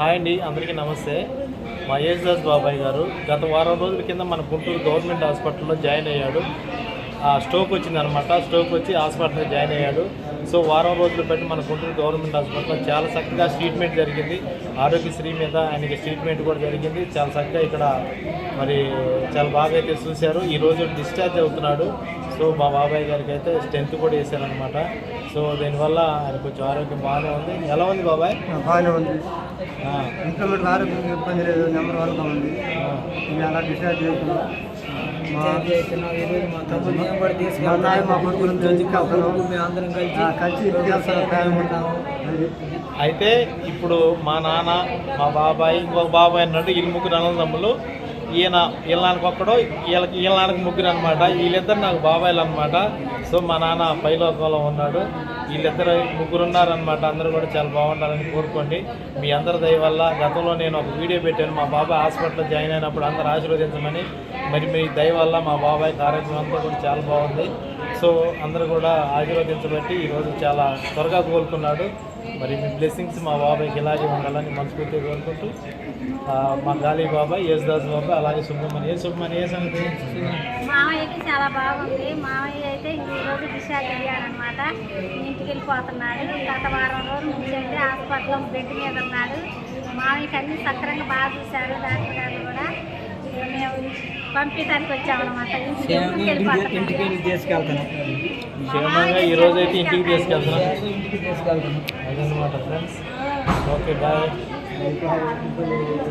Hi అండి అందరికీ నమస్తే. మా దాస్ బాబాయ్ గారు గత వారం రోజుల కింద మన గుంటూరు గవర్నమెంట్ హాస్పిటల్లో జాయిన్ అయ్యాడు. ఆ స్ట్రోక్ వచ్చిందనమాట స్ట్రోక్ వచ్చి హాస్పిటల్లో జాయిన్ అయ్యాడు. సో వారం రోజులు పెట్టి మన గుంటూరు గవర్నమెంట్ హాస్పిటల్లో చాలా చక్కగా ట్రీట్మెంట్ జరిగింది. ఆరోగ్యశ్రీ మీద ఆయనకి ట్రీట్మెంట్ కూడా జరిగింది. చాలా చక్కగా ఇక్కడ మరి చాలా బాగా అయితే చూశారు. ఈ రోజు డిశ్చార్జ్ అవుతున్నాడు. సో మా బాబాయ్ గారికి అయితే స్ట్రెంత్ కూడా వేశారనమాట సో దీనివల్ల ఆయన కొంచెం ఆరోగ్యం బాగానే ఉంది. ఎలా ఉంది బాబాయ్? బాగానే ఉంది. ఆ, ఇంప్లిమెంట్ ఆరోగ్యం ఇబ్బంది లేదు నెంబర్ వన్గా ఉంది. మేము అలా చేస్తున్నాం అది. అయితే ఇప్పుడు మా నాన్న మా బాబాయ్ ఇంకొక బాబాయ్ అన్నట్టు వీళ్ళు ముగ్గురు అన్నదమ్ములు ఈయన వీళ్ళ నాన్నకి ఒక్కడో వీళ్ళకి వీళ్ళ నాన్నకి ముగ్గురు అనమాట వీళ్ళిద్దరు నాకు బాబాయ్లు అనమాట సో మా నాన్న పైలోకంలో ఉన్నాడు. వీళ్ళిద్దరు ముగ్గురు ఉన్నారనమాట అందరూ కూడా చాలా బాగుండాలని కోరుకోండి. మీ అందరి దయ వల్ల గతంలో నేను ఒక వీడియో పెట్టాను. మా బాబాయ్ హాస్పిటల్లో జాయిన్ అయినప్పుడు అందరూ ఆశీర్వదించమని మరి మీ దయ వల్ల మా బాబాయ్ ఆరోగ్యం అంతా కూడా చాలా బాగుంది. సో అందరూ కూడా ఆశీర్వదించబట్టి ఈరోజు చాలా త్వరగా కోలుకున్నాడు. మరి మీ బ్లెస్సింగ్స్ మా బాబాయ్కి ఇలాగే ఉండాలని మనస్ఫూర్తిగా కోరుకుంటూ మా గాలి బాబాయ్ యేసుదాస్ బాబాయ్ అలాగే సుబ్రహ్మణ్య. ఏ సుబ్రహ్మణ్య ఏ సంగతి? మామయ్యకి చాలా బాగుంది. మామయ్య అయితే డిశ్చార్జ్ అయ్యాడనమాట ఇంటికి వెళ్ళిపోతున్నాడు గత వారం రోజుల నుంచి అయితే హాస్పిటల్లో బెడ్ మీద ఉన్నాడు. మామయ్యకి అన్ని సక్రంగా బాగా చూశారు డాక్టర్ గారు కూడా. మేము పంపించడానికి వచ్చామన్నమాట. ఇంటికి క్షేమంగా ఇంటికి ఇంటికి వెళ్ళిపోతున్నాడు వెళ్ళి తీసుకెళ్తాను. క్షేమంగా ఈ రోజు అయితే ఇంటికి తీసుకెళ్తున్నాం ఇంటికి తీసుకెళ్తాను. అదనమాట ఫ్రెండ్స్ ఓకే బాయ్ ఇంకా ఇబ్బంది లేదు.